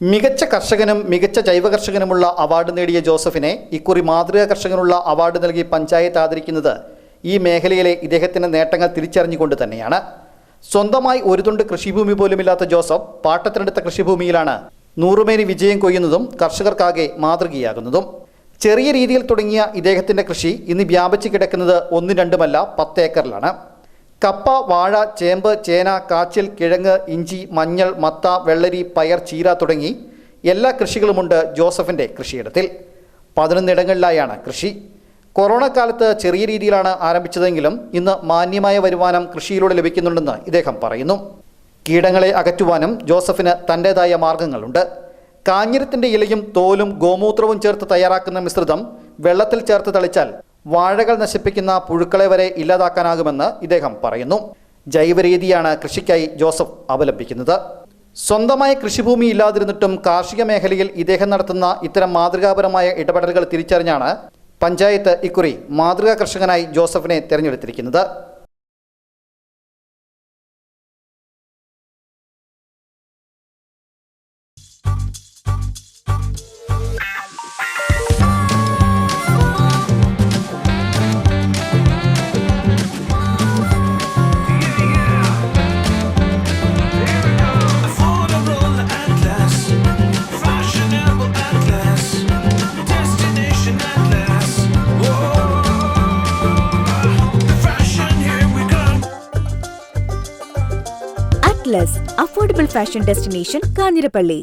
മികച്ച കർഷകനും മികച്ച ജൈവ കർഷകനുമുള്ള അവാർഡ് നേടിയ ജോസഫിനെ ഇക്കുറി മാതൃകാ കർഷകനുള്ള അവാർഡ് നൽകി പഞ്ചായത്ത് ആദരിക്കുന്നത് ഈ മേഖലയിലെ ഇദ്ദേഹത്തിന്റെ നേട്ടങ്ങൾ തിരിച്ചറിഞ്ഞുകൊണ്ട് തന്നെയാണ്. സ്വന്തമായി ഒരു തുണ്ട് കൃഷിഭൂമി പോലുമില്ലാത്ത ജോസഫ് പാട്ടത്തിനെടുത്ത കൃഷിഭൂമിയിലാണ് നൂറുമേനി വിജയം കൊയ്യുന്നതും കർഷകർക്കാകെ മാതൃകയാകുന്നതും. ചെറിയ രീതിയിൽ തുടങ്ങിയ ഇദ്ദേഹത്തിന്റെ കൃഷി ഇന്ന് വ്യാപിച്ചു കിടക്കുന്നത് ഒന്നും രണ്ടുമല്ല പത്ത് ഏക്കറിലാണ്. കപ്പ വാഴ ചേമ്പ് ചേന കാച്ചിൽ കിഴങ്ങ് ഇഞ്ചി മഞ്ഞൾ മത്ത വെള്ളരി പയർ ചീര തുടങ്ങി എല്ലാ കൃഷികളുമുണ്ട് ജോസഫിന്റെ കൃഷിയിടത്തിൽ. പതിനൊന്നിടങ്ങളിലായാണ് കൃഷി. കൊറോണ കാലത്ത് ചെറിയ രീതിയിലാണ് ആരംഭിച്ചതെങ്കിലും ഇന്ന് മാന്യമായ വരുമാനം കൃഷിയിലൂടെ ലഭിക്കുന്നുണ്ടെന്ന് ഇദ്ദേഹം പറയുന്നു. കീടങ്ങളെ അകറ്റുവാനും ജോസഫിന് തന്റേതായ മാർഗങ്ങളുണ്ട്. കാഞ്ഞിരത്തിന്റെ ഇലയും തോലും ഗോമൂത്രവും ചേർത്ത് തയ്യാറാക്കുന്ന മിശ്രിതം വെള്ളത്തിൽ ചേർത്ത് തളിച്ചാൽ വാഴകൾ നശിപ്പിക്കുന്ന പുഴുക്കളെ വരെ ഇല്ലാതാക്കാനാകുമെന്ന് ഇദ്ദേഹം പറയുന്നു. ജൈവരീതിയാണ് കൃഷിക്കായി ജോസഫ് അവലംബിക്കുന്നത്. സ്വന്തമായ കൃഷിഭൂമി ഇല്ലാതിരുന്നിട്ടും കാർഷിക മേഖലയിൽ ഇദ്ദേഹം നടത്തുന്ന ഇത്തരം മാതൃകാപരമായ ഇടപെടലുകൾ തിരിച്ചറിഞ്ഞാണ് പഞ്ചായത്ത് ഇക്കുറി മാതൃകാ കർഷകനായി ജോസഫിനെ തിരഞ്ഞെടുത്തിരിക്കുന്നത്. Atlas affordable fashion destination Kanjirappally